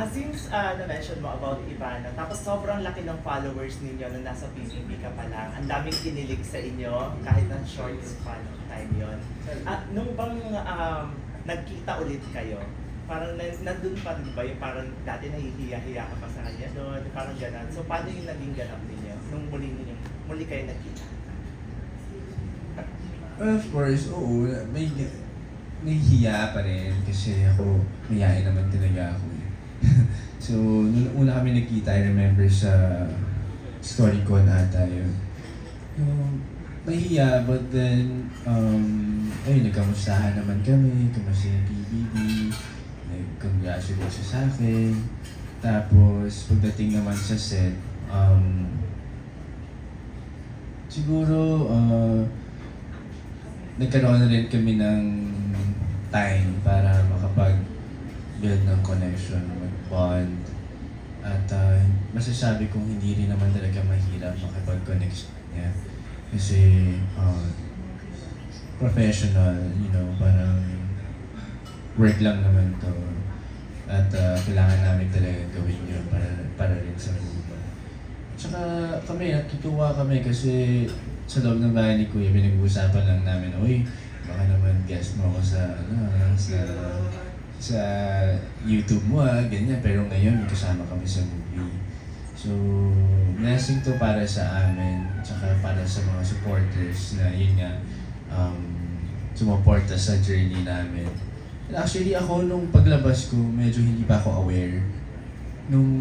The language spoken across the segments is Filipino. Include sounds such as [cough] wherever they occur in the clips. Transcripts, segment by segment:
Ah, since uh, na-mention mo about Ivana, tapos sobrang laki ng followers ninyo nung nasa PBB ka pa lang, ang daming kinilig sa inyo, kahit ng short span of time yon. At nung bang um, nagkita ulit kayo, parang nan- nandun pa rin ba yung parang dati nahihiya-hiya ka pa sa kanya doon, parang gano'n. So paano yung naging ganap ninyo nung muli ninyo, muli kayo nagkita? Well, of course, oo. May, may hiya pa rin kasi ako, mayayain naman talaga ako. [laughs] so, nung una kami nagkita, I remember sa StoryCon ata yun. Yung, may hiya, but then, um, ayun, nagkamustahan naman kami, kamusta yung PBB, nag-congratulate siya sa akin. Tapos, pagdating naman sa set, um, siguro, uh, nagkaroon na rin kami ng time para makapag-build ng connection, mag-bond. At uh, masasabi kong hindi rin naman talaga mahirap makipag-connect sa. Kasi uh, professional, you know, parang work lang naman to. At uh, kailangan namin talaga gawin yun para, para rin sa mundo. Tsaka kami, natutuwa kami kasi sa loob ng bahay ni Kuya, pinag-uusapan lang namin, uy, baka naman guest mo ako sa, ano, sa, sa YouTube mo ah, ganyan. Pero ngayon, kasama kami sa movie. So, blessing to para sa amin, tsaka para sa mga supporters na yun nga, um, sumuporta sa journey namin. And actually, ako nung paglabas ko, medyo hindi pa ako aware. Nung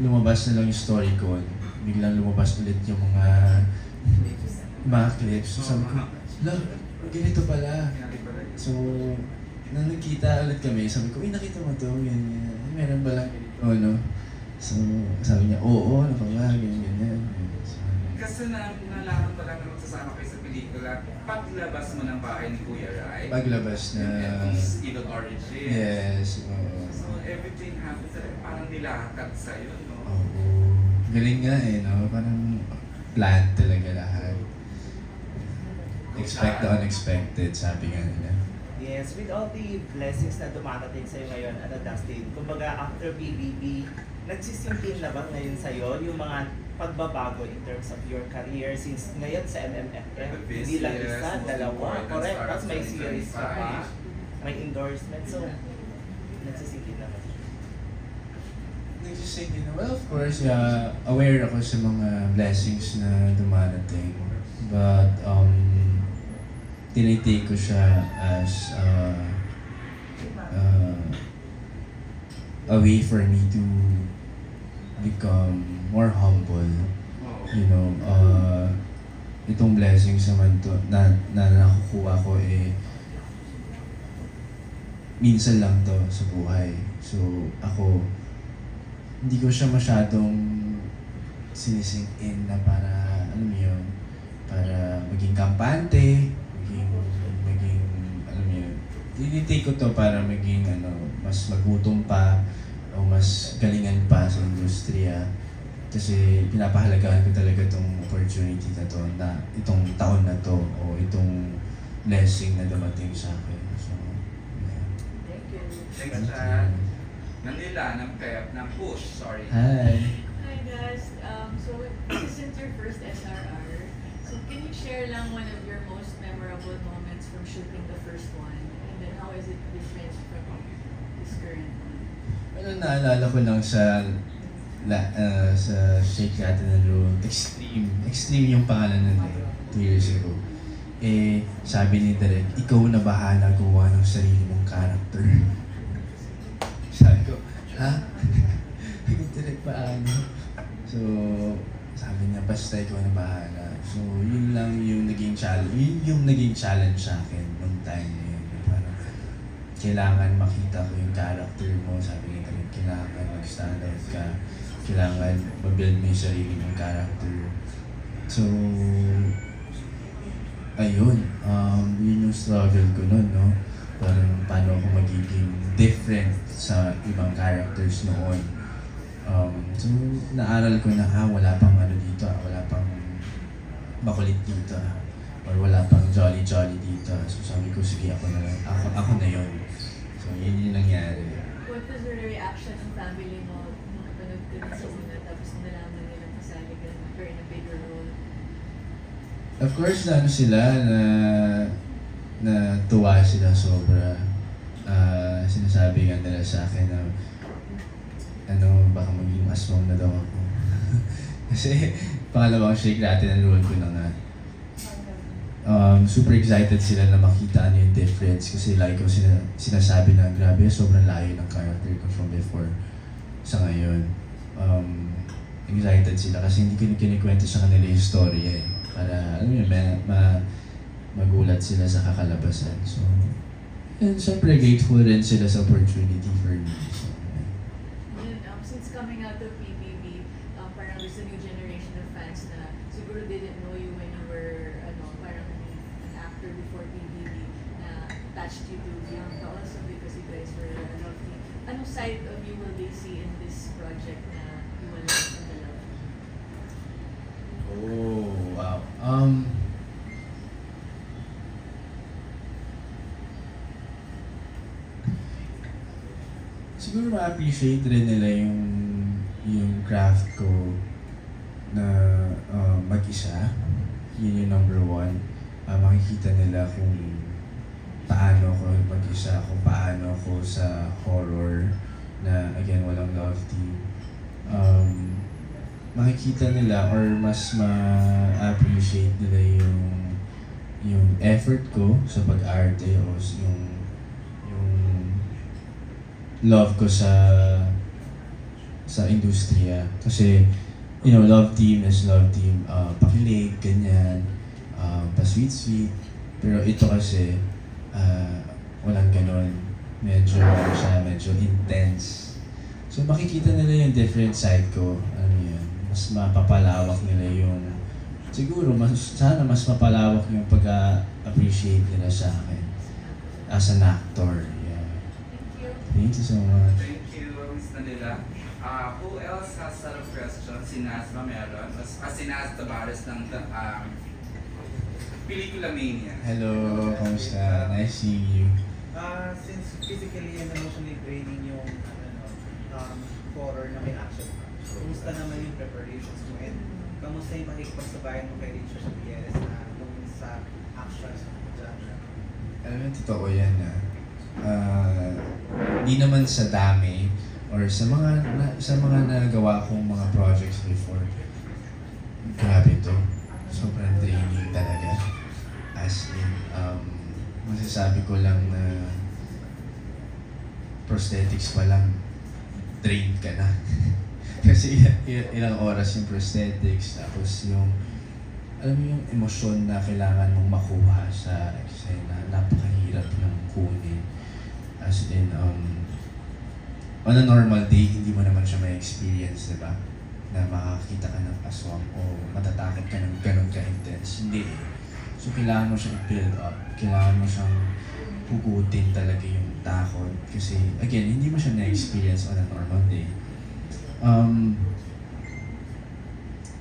lumabas na lang yung story ko, biglang lumabas ulit yung mga mga clips. So sabi ko, la, ganito pala. So, nung nagkita ulit kami, sabi ko, uy, nakita mo to, ganyan. Meron ba lang? Oh, no? So, sabi niya, oo, ano pa ba, ganyan, ganyan. So, Kasi na, nalaman ko lang na magsasama kayo sa pelikula, paglabas mo ng bahay ni Kuya Rai, paglabas na, and his Evil Origin. yes, oo. So everything happens, talaga parang nilakad sa'yo, no? Oo. Galing nga eh, no? Parang plan talaga lahat. Expect the unexpected, sabi nga nila. Yes, with all the blessings na dumarating sa'yo ngayon, ano Dustin, kumbaga after BBB, nagsisimple na ba ngayon sa'yo yung mga pagbabago in terms of your career since ngayon sa MMFF, This hindi lang isa, dalawa, correct, star tapos may series ka pa, 2025. may endorsement, so nagsisimple na ba? Nagsisingin na, well, of course, yeah, aware ako sa mga blessings na dumarating. But, um, tinitake ko siya as uh, uh, a way for me to become more humble. You know, uh, itong blessings naman to, na, na nakukuha ko eh, minsan lang to sa buhay. So, ako, hindi ko siya masyadong sinisink in na para, ano mo yun, para maging kampante, tinitake ko to para maging, ano, mas magutom pa, o mas galingan pa sa industriya. Kasi pinapahalagahan ko talaga itong opportunity na to, na itong taon na to, o itong blessing na dumating sa akin. So, yeah. Thank you. Thanks, Chad. Manila, ng Pep, ng Push, sorry. Hi! Hi guys, um, so this isn't your first SRR. So can you share lang one of your most memorable moments from shooting the first one? Then how is it different from this current one? Ano naalala ko lang sa la, uh, sa Shake Rattle and Roll, Extreme. Extreme yung pangalan nun eh, two years ago. Eh, sabi ni Derek, ikaw na bahala gumawa ng sarili mong character. sabi ko, ha? [laughs] Derek, paano? So, sabi niya, basta ikaw na bahala. So, yun lang yung naging challenge. Yun yung naging challenge sa akin nung time kailangan makita ko yung character mo. Sabi niya talaga, kailangan mag-stand out ka. Kailangan mabuild mo yung sarili mong character. So, ayun. Um, yun yung struggle ko nun, no? Parang paano ako magiging different sa ibang characters noon. Um, so, naaral ko na, ha, wala pang ano dito, ah, wala pang makulit dito, ah. Or wala pang jolly-jolly dito. So, sabi ko, sige, ako na lang. Ako, ako na yun. So, yun yung nangyari. What was the reaction ng family mo nung napanood ka na sa una tapos nalaman nila kasali ka you're in a bigger role? Of course, na ano sila, na, na tuwa sila sobra. Ah, sinasabi nga nila sa akin na, ano, baka maging aswang na daw ako. [laughs] Kasi, pangalawang shake natin, enroll ko na nga. Um, super excited sila na makita ano yung difference kasi like ko sina, sinasabi na grabe sobrang layo ng character ko from before sa ngayon. Um, excited sila kasi hindi ko kinikwento sa kanila yung story eh. Para, alam mo yun, ma- magulat sila sa kakalabasan. So, and syempre grateful rin sila sa opportunity for me. So, yeah. And um, since coming out of PBB, um, parang there's a new generation of fans na siguro didn't know you when you were ano, parang an actor before PBB na attached you to Bianca also because you guys were a love team. Anong side of you will they see in this project na love and the love? Oh, wow. Um, siguro ma-appreciate rin nila yung yung craft ko na uh, mag-isa. Yun yung number one. Ah, makikita nila kung paano ko mag-isa, kung paano ko sa horror na again walang love team. Um, makikita nila or mas ma-appreciate nila yung yung effort ko sa pag-arte o yung yung love ko sa sa industriya. Kasi you know love team is love team. Uh, pakilig ganyan. Uh, pa sweet sweet pero ito kasi uh, walang ganon medyo ano siya medyo intense So makikita nila yung different side ko. Ano yun, mas mapapalawak nila yung... Siguro, mas, sana mas mapalawak yung pag-appreciate nila sa akin as an actor. Yeah. Thank you. Thank you so much. Thank you, Miss Manila. Uh, who else has a questions? Si Nasma meron. Mas, ah, si Nas Tavares ng um, Pelikula Mania. Hello, kamusta? Nice seeing you. Ah, since physically and emotionally draining yung ano, um, horror na may action pa, kumusta naman yung preparations mo and kamusta yung pakikipagsabayan mo kay Richard Gutierrez na nung sa action genre? Alam mo, totoo yan na ah, hindi naman sa dami or sa mga na, sa mga nagawa kong mga projects before. Grabe to. Sobrang draining talaga. As in, um, masasabi ko lang na prosthetics pa lang, drained ka na. [laughs] Kasi il- ilang oras yung prosthetics, tapos yung, alam mo yung emosyon na kailangan mong makuha sa eksena, napakahirap ng kunin. As in, um, on a normal day, hindi mo naman siya may experience, di ba? Na makakita ka ng aswang o matatakot ka ng ganun ka-intense. Hindi. So, kailangan mo siyang build up. Kailangan mo siyang hugutin talaga yung takot. Kasi, again, hindi mo siya na-experience on a normal day. Um,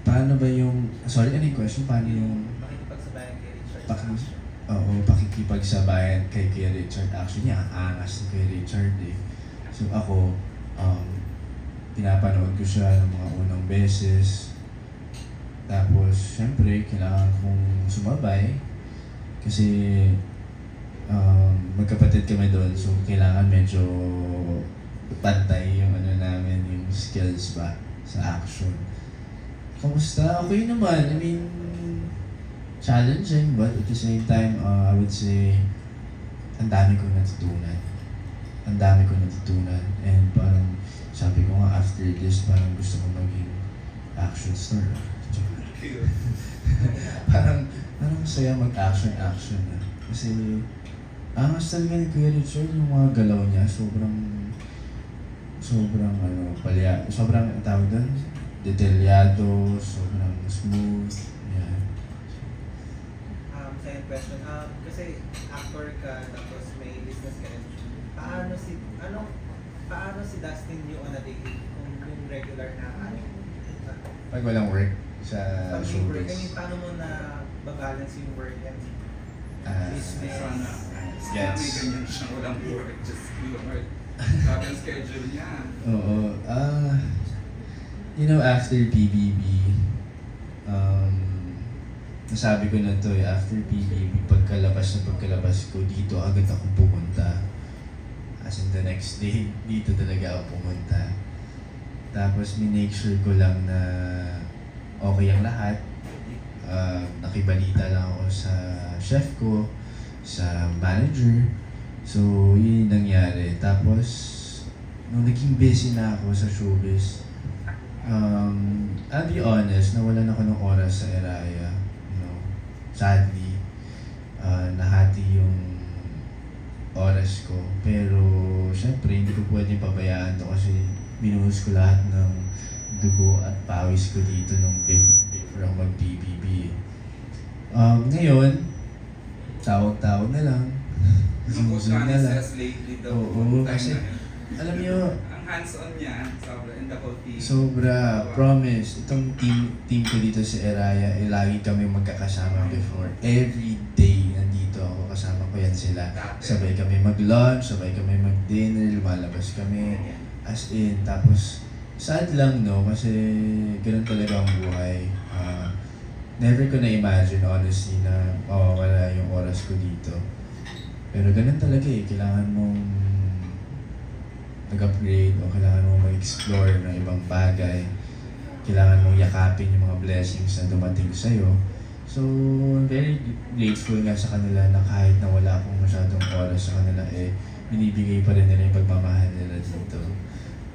paano ba yung, sorry, ano yung question? Paano yung, Pakikipagsabayan kay Richard Paki- oo, pakikipagsabayan kay Kuya Richard. Actually, ang angas ni Kuya Richard eh. So ako, um, pinapanood ko siya ng mga unang beses. Tapos, syempre, kailangan kong sumabay. Kasi, um, magkapatid kami doon. So, kailangan medyo pantay yung ano namin, yung skills ba sa action. Kamusta? Okay naman. I mean, challenging, but at the same time, uh, I would say, ang dami kong natutunan. Ang dami kong natutunan. And parang, sabi ko nga, after this, parang gusto ko maging action star. [laughs] Parang, parang masaya mag-action-action na. Kasi, angas talaga ni Kuya Richard, yung mga galaw niya, sobrang, sobrang, ano, palya, sobrang, ang tawag doon, detalyado, sobrang smooth, yan. Um, second question, um, kasi actor ka tapos may business ka rin. Paano si, ano, paano si Dustin yung on a daily, kung yung regular na ano, Pag walang work sa work, I mean, showbiz. paano mo na babalance yung work and Ah, business? Sana. Yes. May ganyan siya. Walang work. Just Lord. [laughs] Sabi ang schedule niya. Oo. Ah, you know, after PBB, um, nasabi ko na to eh, after PBB, pagkalabas na pagkalabas ko, dito agad ako pumunta. As in the next day, [laughs] dito talaga ako pumunta. Tapos minake sure ko lang na okay ang lahat. Ah, nakibalita lang ako sa chef ko, sa manager. So, yun yung nangyari. Tapos, nung naging busy na ako sa showbiz, um, I'll be honest, nawalan ako ng oras sa Eraya. You know, sadly, uh, nahati yung oras ko. Pero, syempre, hindi ko pwedeng pabayaan to kasi binuhos ko lahat ng dugo at pawis ko dito nung bef- before ako mag-PBB. Um, ngayon, tawag-tawag na lang. [laughs] Ang Zoom-zoom na lang. lately daw. Oo, kasi-. Alam niyo, ang hands-on niya, sobra, and the whole team. Sobra, promise. Itong team team ko dito sa Eraya, eh, lagi kami magkakasama before. Every day, nandito ako, kasama ko yan sila. Sabay kami mag-lunch, sabay kami mag-dinner, lumalabas kami. As in, tapos, sad lang no, kasi ganun talaga ang buhay. Ah, never ko na-imagine, honestly, na mawawala yung oras ko dito. Pero ganun talaga eh, kailangan mong nag-upgrade o kailangan mong mag-explore ng ibang bagay. Kailangan mong yakapin yung mga blessings na dumating sa'yo. So, I'm very grateful nga sa kanila na kahit na wala akong masyadong oras sa kanila, eh, binibigay pa rin nila yung pagmamahal nila dito.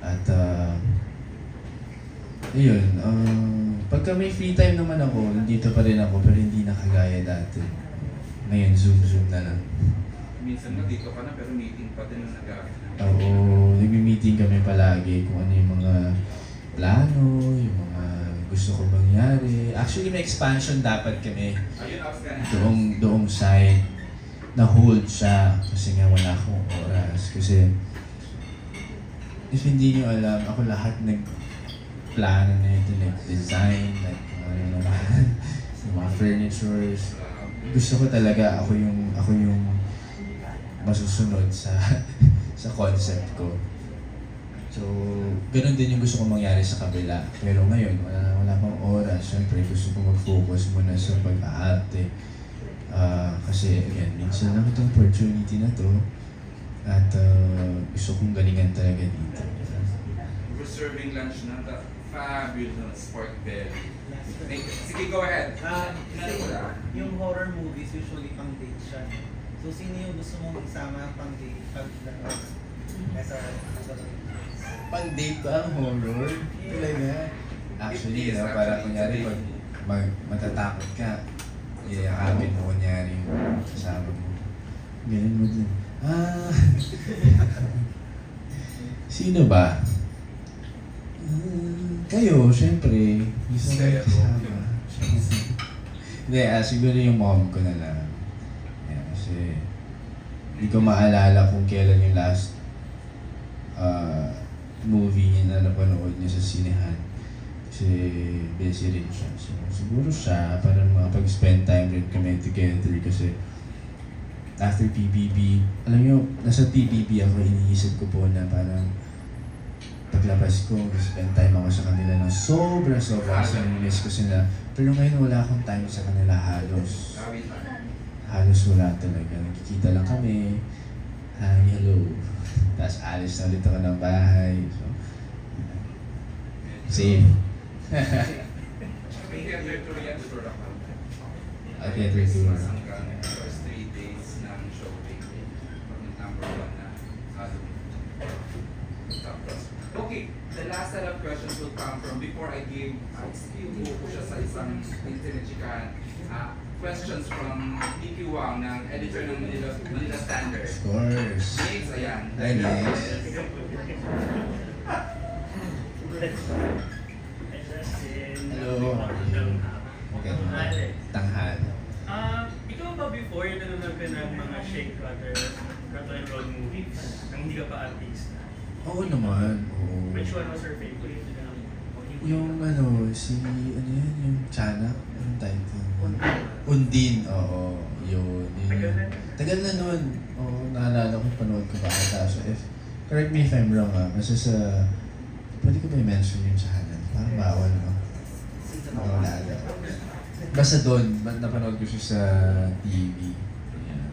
At, uh, ayun, um, pagka may free time naman ako, nandito pa rin ako, pero hindi na kagaya dati. Ngayon, zoom-zoom na lang. Minsan nga dito ka na, pero meeting pa din ang nag Oo, nagmi-meeting kami palagi kung ano yung mga plano, yung mga gusto ko mangyari. Actually, may expansion dapat kami doong, doong side. Na-hold siya kasi nga wala akong oras. Kasi if hindi nyo alam, ako lahat nag-plano na ito, nag-design, kung ano naman, [laughs] yung mga furnitures. Gusto ko talaga ako yung, ako yung masusunod sa [laughs] sa concept ko. So, ganun din yung gusto kong mangyari sa kabila. Pero ngayon, wala, wala pang oras. Siyempre, gusto ko mag-focus muna sa pag-aarte. Ah, kasi, again, minsan lang itong opportunity na to. At ah, gusto kong galingan talaga dito. We're serving lunch ng the fabulous pork belly. Sige, go ahead. Ah, kasi yung horror movies usually pang date siya. So sino yung gusto mong isama pang date pag nasa Pag-date ba ang horror? Talaga? Actually, It is no, para actually, kunyari it's pag mag, matatakot ka, iyakapin mo kunyari yung kasama mo. Ganun mo din. Ah, [laughs] sino ba? Kayo, syempre. Gusto at home. kasama. Hindi, ah, siguro yung mom ko na lang. Yeah, kasi hindi ko maalala kung kailan yung last ah, movie niya na napanood niya sa sinehan. Kasi busy rin siya. So, siguro siya, para makapag-spend time rin kami together kasi after PBB, alam niyo, nasa PBB ako, iniisip ko po na parang paglabas ko, spend time ako sa kanila ng sobra-sobra kasi miss ko sila. Pero ngayon wala akong time sa kanila halos. Halos wala talaga. Nagkikita lang kami. Hi, hello. [laughs] Tapos alis na ulit ako ng bahay. So, safe. May [laughs] theater tour yan, tour ako. Ah, theater tour. Hanggang first three days ng showing. Pag number one na album. Tapos, okay, the last set of questions will come from before I give, I still ko siya sa isang internet chikahan. Ah, questions from DP Wang ng editor ng Manila, Manila Standard. Of course. James, ayan. Hi, James. Hello. Okay. Tanghal. Ah, ikaw ba before nanonood ka ng mga Shake Rattle, Rattle and Roll movies nang hindi ka pa artista? Oo naman. Oo. Which one was your favorite? Yung ano, si, ano yan, yung Chanak, anong title? Undin. Undin, oo. Yun, yun. Yun. na. Tagal na nun. Oo, naalala ko, panood ko pa ata sa F. correct me if I'm wrong ah, kasi sa, pwede ko ba i-mention yung sa Hanan? Parang bawal, no? Oo, wala daw. Basta doon, napanood ko siya sa TV. Yeah.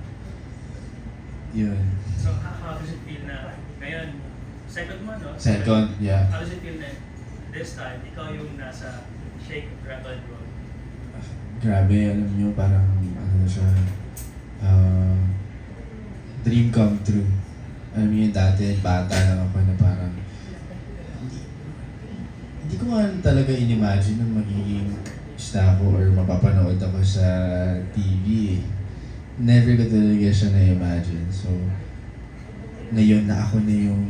Yun. So, how, how does it feel na ngayon, second mo, no? Second, yeah. How does it feel na this time, ikaw yung nasa Shake, Rattle, Roll? Grabe, alam nyo, parang ano na siya, ah, dream come true. Alam niyo, dati, bata lang ako na parang, hindi, hindi ko nga talaga in-imagine na magiging star ako or mapapanood ako sa TV. Never ko talaga siya na-imagine. So, ngayon na ako na yung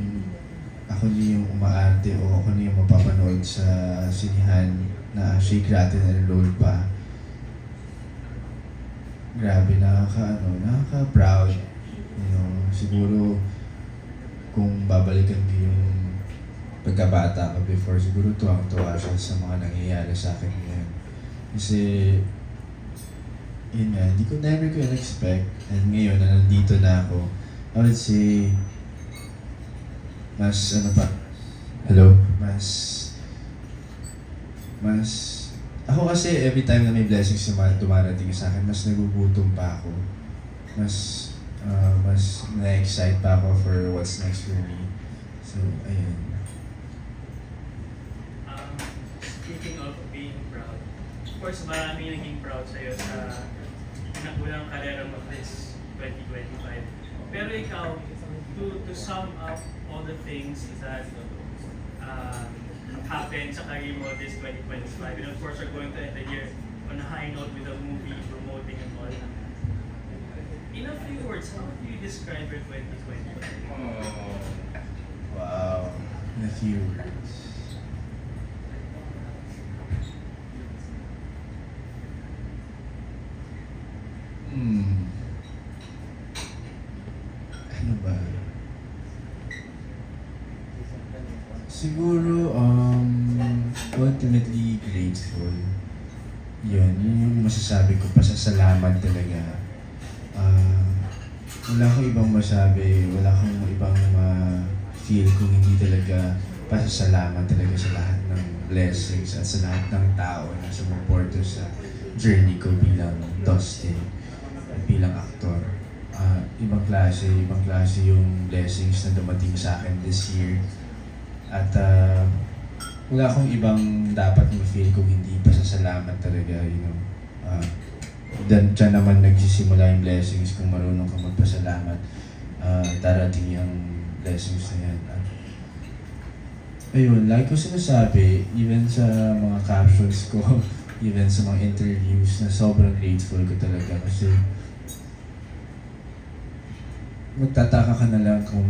ako na yung umaarte o ako na yung mapapanood sa sinihan na Shake, Rattle, and Roll pa grabe, nakaka, ano, nakaka-proud. You know, siguro, kung babalikan ko yung pagkabata ko before, siguro tuwang-tuwa siya sa mga nangyayari sa akin ngayon. Kasi, yun nga, hindi ko never ko expect And ngayon, na nandito na ako, I would say, mas, ano pa, hello? Mas, mas, ako kasi every time na may blessings na dumarating sa akin, mas nagugutom pa ako. Mas, ah, mas na-excite pa ako for what's next for me. So, ayun. Um, speaking of being proud, of course, marami naging proud sa'yo sa nakulang karera mo this 2025. Pero ikaw, to, to sum up all the things that uh, happened sa career mo this 2025, and of course, we're going to end the year on a high note with a movie, promoting and all. In a few words, how do you describe your 2025? Oh. Wow. In a few words. Siguro, um, ultimately grateful. Yun, yun yung masasabi ko, pasasalamat talaga. Ah, wala akong ibang masabi, wala akong ibang ma-feel kung hindi talaga pasasalamat talaga sa lahat ng blessings at sa lahat ng tao na sumuporto sa journey ko bilang Dustin bilang aktor. Ah, ibang klase, ibang klase yung blessings na dumating sa akin this year. At ah, wala akong ibang dapat ma-feel kung hindi pasasalamat talaga, you know. Ah, dan dyan naman nagsisimula yung blessings kung marunong ka magpasalamat. Ah, darating yung blessings na yan. At, ayun, like ko sinasabi, even sa mga captions ko, [laughs] even sa mga interviews, na sobrang grateful ko talaga kasi magtataka ka na lang kung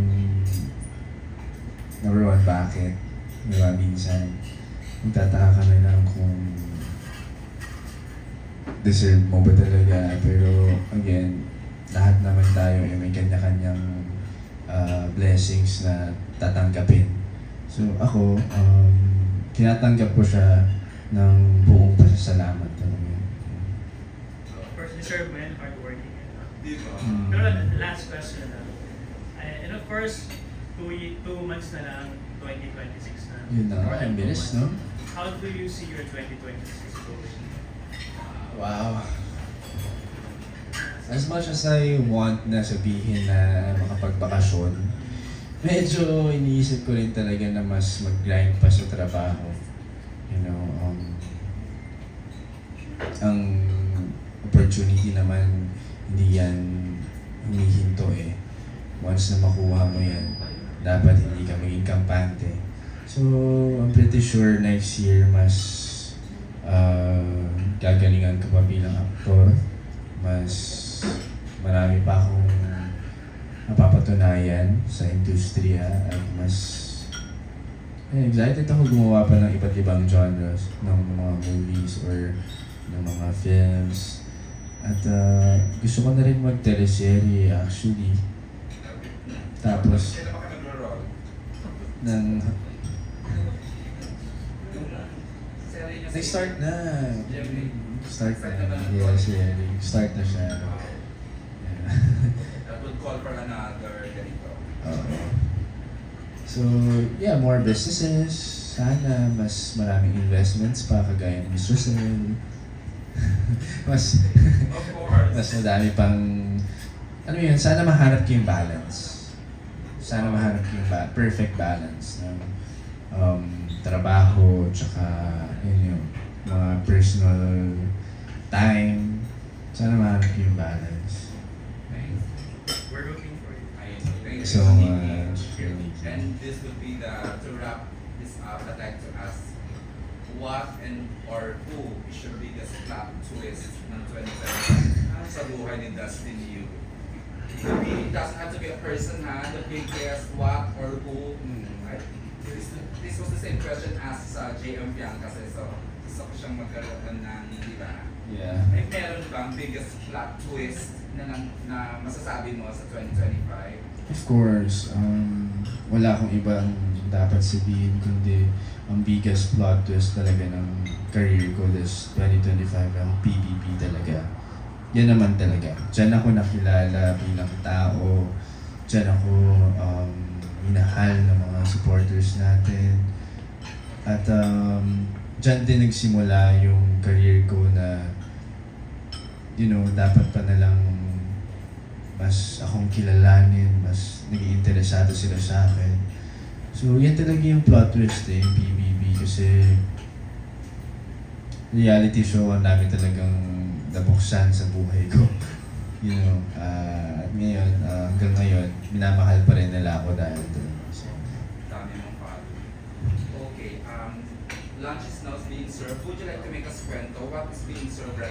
number one, bakit? Di ba, minsan, magtataka ka na lang kung deserve mo ba talaga. Pero again, lahat naman tayo ay may kanya-kanyang ah, blessings na tatanggapin. So ako, um, tinatanggap ko siya ng buong pasasalamat talaga. Of course, deserve mo yan, hardworking yan. no? Di ba? Mm. Pero last question na. Uh, and of course, two, two months na lang, 2026 na. Yun na, More than ang two bilis, months. no? How do you see your 2026 going? Wow. As much as I want na sabihin na makapagbakasyon, medyo iniisip ko rin talaga na mas mag-grind pa sa trabaho. You know, um, ang opportunity naman, hindi yan humihinto eh. Once na makuha mo yan, dapat hindi ka maging kampante. So, I'm pretty sure next year mas uh, gagalingan ko pa bilang aktor. Mas marami pa akong napapatunayan sa industriya at mas eh, excited ako gumawa pa ng iba't ibang genres ng mga movies or ng mga films. At uh, gusto ko na rin mag-teleserye actually. Tapos, Kailan pa ka nag-roll? Ng Nag-start na. Start na. Yes, yeah. Start na siya. Yeah. That would call for another ganito. Oo. So, yeah, more businesses. Sana mas maraming investments pa kagaya ni Mr. Sen. [laughs] mas Of course. mas madami pang ano yun, sana mahanap ko yung balance. Sana mahanap ko yung ba- perfect balance ng um, trabaho tsaka yun yung mga personal time. Sana mahanap ko yung balance. We're looking for you. Ayun, thank you So, uh. And this would be the, to wrap this up, I'd like to ask what and or who is your biggest plot twist ng 2020 sa buhay ni Dustin Yu? It It doesn't have to be a person ha, the biggest what or who. Hmm, right? This, this was the same question asked sa JM Piang kasi so gusto ko siyang magkaroon ng, di ba? Yeah. May meron bang biggest plot twist na, na, na masasabi mo sa 2025? Of course, um, wala akong ibang dapat sabihin kundi ang biggest plot twist talaga ng career ko this 2025 ang PBB talaga. Yan naman talaga. Diyan ako nakilala bilang tao. Diyan ako um, minahal ng mga supporters natin. At um, diyan din nagsimula yung career ko na you know, dapat pa nalang mas akong kilalanin, mas naging interesado sila sa akin. So, yan talaga yung plot twist eh, yung PBB kasi reality show ang dami talagang nabuksan sa buhay ko. [laughs] You know, ah, at ngayon, ah, hanggang ngayon, minamahal pa rin nila ako dahil doon. So, Dami mong follow. Okay, um, lunch is now being served. Would you like to make us kwento what is being served right